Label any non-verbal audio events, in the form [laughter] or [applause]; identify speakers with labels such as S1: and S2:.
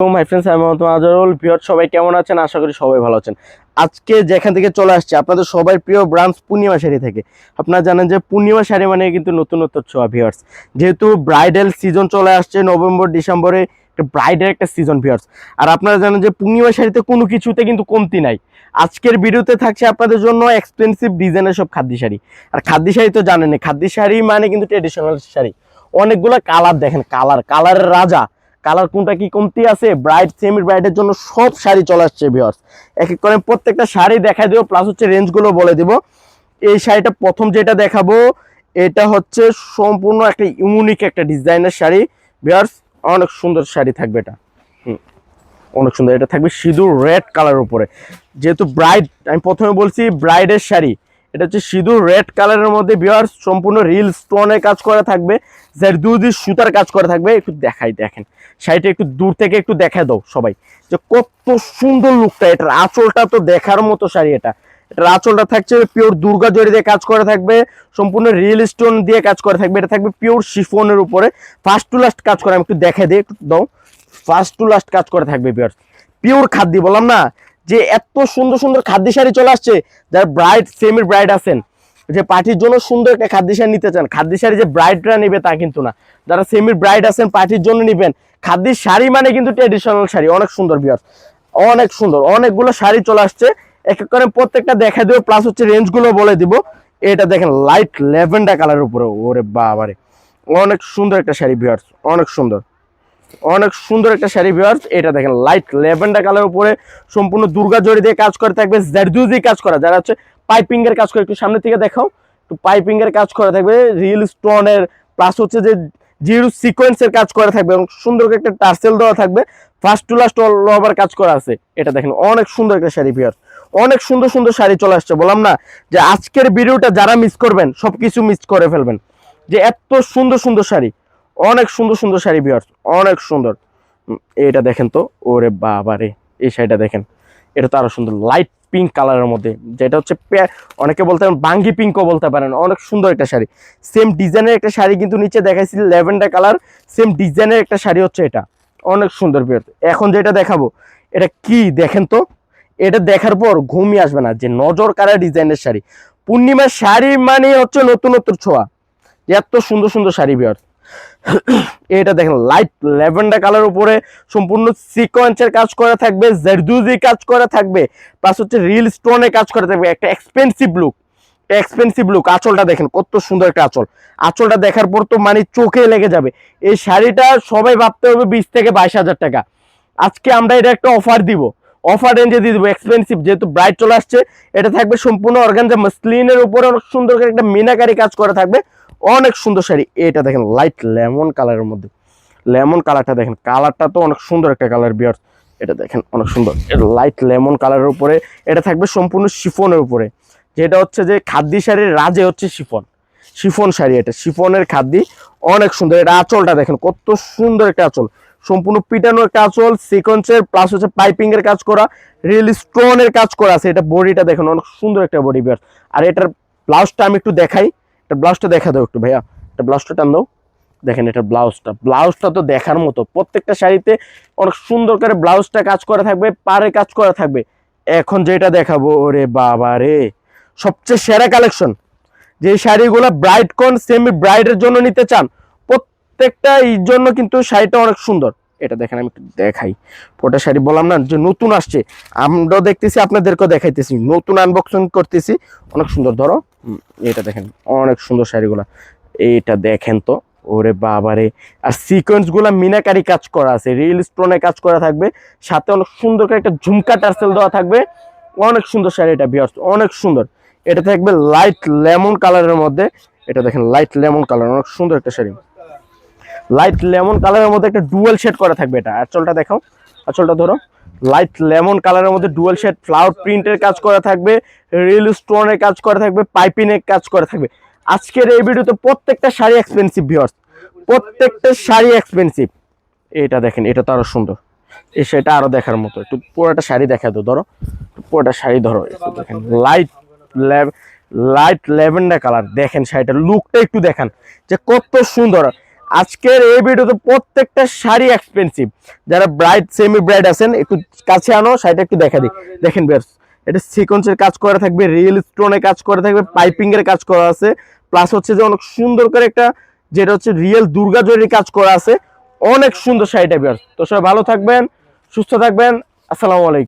S1: My friends আমি Mohammad Azrul Pierre সবাই কেমন আছেন? আশা করি সবাই ভালো আছেন। আজকে যেখান থেকে চলে আসছে, আপনাদের সবাই প্রিয় ব্রাঞ্চ পূর্ণিমা শাড়ি থেকে। আপনারা জানেন যে পূর্ণিমা শাড়ি মানে কিন্তু নতুনত্ব ছোঁয়া, ভিউয়ার্স। যেহেতু ব্রাইডাল সিজন চলে আসছে, নভেম্বর, ডিসেম্বরে একটা ব্রাইডের একটা সিজন ভিউয়ার্স। আর আপনারা জানেন যে পূর্ণিমা শাড়িতে কোনো কিছুতে কিন্তু কমতি নাই। আজকের ভিডিওতে থাকছে আপনাদের জন্য এক্সপেন্সিভ ডিজাইনের সব খাদ্য শাড়ি। আর খাদ্য শাড়ি তো জানেন খাদ্য শাড়ি মানে কিন্তু ট্রেডিশনাল শাড়ি। অনেকগুলো কালার দেখেন কালার কালারের রাজা। কালার কোনটা কি কমতি আছে? ব্রাইড সেমি ব্রাইটের জন্য সব শাড়ি চলে আসছে ভিউয়ার্স এক এক করে প্রত্যেকটা শাড়ি দেখাই দেবো প্লাস হচ্ছে রেঞ্জগুলো বলে দিব। এই শাড়িটা প্রথম যেটা দেখাবো, এটা হচ্ছে সম্পূর্ণ একটা ইউনিক একটা ডিজাইনের শাড়ি। ভিউয়ার্স অনেক সুন্দর শাড়ি থাকবে এটা। অনেক সুন্দর। এটা থাকবে সিঁদুর রেড কালারের উপরে। যেহেতু ব্রাইড আমি প্রথমে বলছি ব্রাইডের শাড়ি। এটা হচ্ছে সিঁদুর রেড কালারের মধ্যে ভিউয়ার্স সম্পূর্ণ রিল স্টোনের কাজ করা থাকবে। জারদুজি সুতার কাজ করে থাকবে, একটু দেখাই, দেখেন। শাড়িটা একটু দূর থেকে একটু দেখা দাও সবাই। যে কত সুন্দর লুকটা এটার আঁচলটা তো দেখার মতো শাড়ি এটা। এটার আঁচলটা থাকছে পিওর দুর্গা জড়ি দিয়ে কাজ করে থাকবে, সম্পূর্ণ রিয়েল স্টোন দিয়ে কাজ করে থাকবে। এটা থাকবে পিওর শিফনের উপরে। ফার্স্ট টু লাস্ট কাজ করে, আমি একটু দেখে দিই, একটু দাও। ফার্স্ট টু লাস্ট কাজ করে থাকবে পিওর পিওর খাদ্যি, বললাম না? যে এত সুন্দর সুন্দর খাদ্য শাড়ি চলে আসছে, যারা ব্রাইড সেমি ব্রাইড আছেন। যে পার্টির জন্য সুন্দর একটা খাদ্য শাড়ি নিতে চান খাদ্য শাড়ি যে ব্রাইডরা নেবে তা কিন্তু না। যারা সেমি ব্রাইড আছেন, পার্টির জন্য নেবেন, খাদ্যের শাড়ি মানে কিন্তু ট্রেডিশনাল শাড়ি, অনেক সুন্দর বিয়ার অনেক সুন্দর, অনেকগুলো শাড়ি চলে আসছে। এক এক করে প্রত্যেকটা দেখা দেবো প্লাস হচ্ছে রেঞ্জগুলো বলে দিব। এটা দেখেন লাইট ল্যাভেন্ডার কালারের উপরে, ওরে বাবারে। অনেক সুন্দর একটা শাড়ি বিয়ার্স অনেক সুন্দর। অনেক সুন্দর একটা শাড়ি ভিউয়ার্স এটা দেখেন লাইট ল্যাভেন্ডার কালার উপরে, সম্পূর্ণ দুর্গা জড়ি দিয়ে কাজ করে থাকবে জারদুজি কাজ করা। যারা হচ্ছে পাইপিং এর কাজ করে, একটু সামনে থেকে দেখাও। একটু পাইপিং এর কাজ করা থাকবে রিয়েল স্টোনের প্লাস হচ্ছে যে জিরো সিকোয়েন্সের কাজ করা থাকবে এবং সুন্দর করে একটা টার্সেল দেওয়া থাকবে। First to last all over কাজ করা আছে। এটা দেখেন, অনেক সুন্দর একটা শাড়ি ভিউয়ার্স অনেক সুন্দর সুন্দর শাড়ি চলে আসছে, বললাম না যে আজকের ভিডিওটা যারা মিস করবেন, সবকিছু মিস করে ফেলবেন। যে এত সুন্দর সুন্দর শাড়ি, অনেক সুন্দর সুন্দর শাড়ি ভিউয়ার্স অনেক সুন্দর। এটা দেখেন তো, ওরে বাবারে, এই শাড়িটা দেখেন। এটা তো আরও সুন্দর লাইট পিঙ্ক কালারের মধ্যে, যেটা হচ্ছে অনেকে বলতে পারেন বাঙ্গি পিঙ্কও বলতে পারেন, অনেক সুন্দর একটা শাড়ি। সেম ডিজাইনের একটা শাড়ি কিন্তু নিচে দেখাইছি ল্যাভেন্ডার কালার সেম ডিজাইনের একটা শাড়ি হচ্ছে এটা। অনেক সুন্দর ভিউয়ার্স এখন যেটা দেখাবো, এটা কি দেখেন তো? এটা দেখার পর ঘুমিয়ে আসবে না, যে নজর কারা ডিজাইনের শাড়ি। পূর্ণিমার শাড়ি মানে হচ্ছে নতুনত্ব ছোঁয়া। এত সুন্দর সুন্দর শাড়ি ভিউয়ার্স [coughs] এটা দেখেন লাইট ল্যাভেন্ডার কালার উপরে সম্পূর্ণ সিকোয়েন্সের কাজ করা থাকবে জারদুজি কাজ করা থাকবে প্লাস হচ্ছে রিল স্টোনে কাজ করা থাকবে, একটা এক্সপেন্সিভ লুক এক্সপেন্সিভ লুক আঁচলটা দেখেন, কত সুন্দর একটা আঁচল। আঁচলটা দেখার পর তো মানে চোখে লেগে যাবে। এই শাড়িটা সবাই ভাবতে হবে বিশ থেকে বাইশ হাজার টাকা। আজকে আমরা এটা একটা অফার দিব। অফার রেঞ্জে দিয়ে দেবো এক্সপেন্সিভ যেহেতু ব্রাইট চলে আসছে, এটা থাকবে সম্পূর্ণ অর্গানজা মাসলিনের উপরে অনেক সুন্দর করে একটা মিনাকারি কাজ করা থাকবে। অনেক সুন্দর শাড়ি। এটা দেখেন লাইট লেমন কালারের মধ্যে। লেমন কালারটা দেখেন কালারটা তো অনেক সুন্দর একটা কালার বিয়ার এটা দেখেন, অনেক সুন্দর। লাইট লেমন কালারের উপরে, এটা থাকবে সম্পূর্ণ শিফনের উপরে। যেটা হচ্ছে যে, খাদ্যি শাড়ির রাজে হচ্ছে শিফন। শিফন শাড়ি এটা, শিফনের খাদ্যি অনেক সুন্দর। এটা আঁচলটা দেখেন, কত সুন্দর একটা আঁচল। সম্পূর্ণ পিটানো একটা আঁচল সিকোয়েন্সের প্লাস হচ্ছে পাইপিং এর কাজ করা রিয়েল স্টোনের কাজ করা আছে। এটা বডিটা দেখেন, অনেক সুন্দর একটা বডি বিয়ার আর এটার ব্লাউজটা আমি একটু দেখাই। এটা ব্লাউজটা দেখা দাও একটু ভাইয়া। এটা ব্লাউজটা টান দাও। দেখেন এটা ব্লাউজটা। ব্লাউজটা তো দেখার মতো। প্রত্যেকটা শাড়িতে অনেক সুন্দর করে ব্লাউজটা কাজ করা থাকবে পারে কাজ করা থাকবে। এখন যেটা দেখাবো, ওরে বাবা রে। সবচেয়ে সেরা কালেকশন। যে শাড়িগুলো ব্রাইট কন সেমি ব্রাইডের জন্য নিতে চান প্রত্যেকটা এই জন্য কিন্তু শাড়িটা অনেক সুন্দর। এটা দেখেন, আমি একটু দেখাই। ওটা শাড়ি বললাম না, যে নতুন আসছে। আমরাও দেখতেছি, আপনাদেরকেও দেখাইতেছি। নতুন আনবক্সিং করতেছি। অনেক সুন্দর, ধরো। এটা দেখেন, অনেক সুন্দর শাড়িগুলা। এইটা দেখেন তো। ওরে বাবারে। আর সিকোয়েন্সগুলা মিনাকারি কাজ করা আছে। রিয়েল স্টোনে কাজ করা থাকবে। সাথে অনেক সুন্দর করে একটা ঝুমকা টার্সেল দেওয়া থাকবে। অনেক সুন্দর শাড়ি এটা বিয়ার্স অনেক সুন্দর। এটা থাকবে লাইট লেমন কালারের মধ্যে। এটা দেখেন লাইট লেমন কালার অনেক সুন্দর একটা শাড়ি। লাইট লেমন কালারের মধ্যে একটা ডুয়েল শেড করা থাকবে এটা। আঁচলটা দেখাও। আঁচলটা ধরো। লাইট লেমন কালারের মধ্যে ডুয়েল শেড ফ্লাওয়ার প্রিন্টের কাজ করা থাকবে রিয়েল স্টোনের কাজ করা থাকবে পাইপিংয়ের কাজ করা থাকবে। আজকের এই ভিডিওতে প্রত্যেকটা শাড়ি এক্সপেন্সিভ ভিউয়ার্স প্রত্যেকটা শাড়ি এক্সপেন্সিভ এটা দেখেন, এটা তো আরও সুন্দর। এই শাড়িটা আরও দেখার মতো। একটু পুরোটা শাড়ি দেখা দাও ধরো। পুরোটা শাড়ি ধরো দেখেন। লাইট লাইট ল্যাভেন্ডার কালার দেখেন শাড়িটার লুকটা একটু দেখান, যে কত সুন্দর। আজকের এই ভিডিওতে প্রত্যেকটা শাড়ি এক্সপেন্সিভ যারা ব্রাইড সেমি ব্রাইড আছেন, একটু কাছে আনো, শাড়িটা একটু দেখা দিই। দেখেন বেশ এটা সিকোয়েন্সের কাজ করা থাকবে রিয়েল স্টোনের কাজ করা থাকবে পাইপিং এর কাজ করা আছে। প্লাস হচ্ছে যে অনেক সুন্দর করে একটা, যেটা হচ্ছে রিয়েল দুর্গা জরির কাজ করা আছে। অনেক সুন্দর শাড়িটা বেশ তো সবাই ভালো থাকবেন, সুস্থ থাকবেন। আসসালামু আলাইকুম।